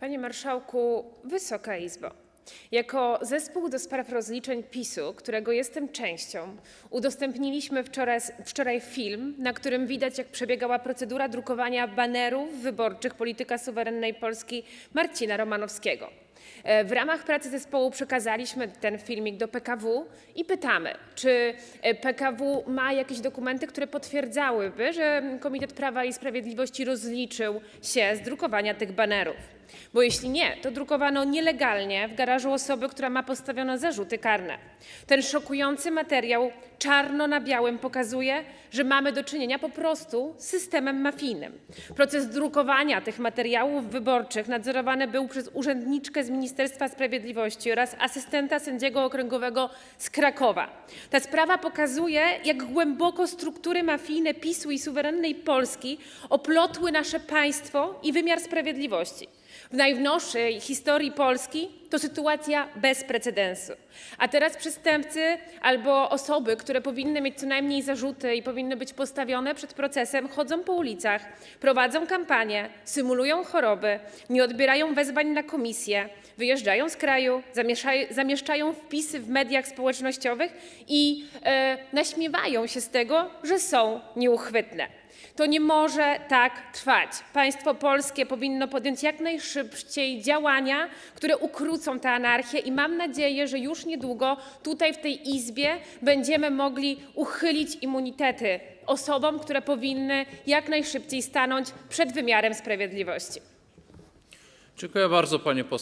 Panie Marszałku, Wysoka Izbo! Jako zespół do spraw rozliczeń PiSu, którego jestem częścią, udostępniliśmy wczoraj, wczoraj film, na którym widać, jak przebiegała procedura drukowania banerów wyborczych polityka suwerennej Polski Marcina Romanowskiego. E, W ramach pracy zespołu przekazaliśmy ten filmik do PKW i pytamy, czy e, PKW ma jakieś dokumenty, które potwierdzałyby, że Komitet Prawa i Sprawiedliwości rozliczył się z drukowania tych banerów. Bo jeśli nie, to drukowano nielegalnie w garażu osoby, która ma postawione zarzuty karne. Ten szokujący materiał czarno na białym pokazuje, że mamy do czynienia po prostu z systemem mafijnym. Proces drukowania tych materiałów wyborczych nadzorowany był przez urzędniczkę z Ministerstwa Sprawiedliwości oraz asystenta sędziego okręgowego z Krakowa. Ta sprawa pokazuje, jak głęboko struktury mafijne PiSu i suwerennej Polski oplotły nasze państwo i wymiar sprawiedliwości. W najnowszej historii Polski to sytuacja bez precedensu. A teraz przestępcy albo osoby, które powinny mieć co najmniej zarzuty i powinny być postawione przed procesem, chodzą po ulicach, prowadzą kampanie, symulują choroby, nie odbierają wezwań na komisję, wyjeżdżają z kraju, zamieszczają wpisy w mediach społecznościowych i e, naśmiewają się z tego, że są nieuchwytne. To nie może tak trwać. Państwo polskie powinno podjąć jak najszybciej działania, które ukrócą tę anarchię i mam nadzieję, że już niedługo tutaj w tej Izbie będziemy mogli uchylić immunitety osobom, które powinny jak najszybciej stanąć przed wymiarem sprawiedliwości. Dziękuję bardzo, pani poseł.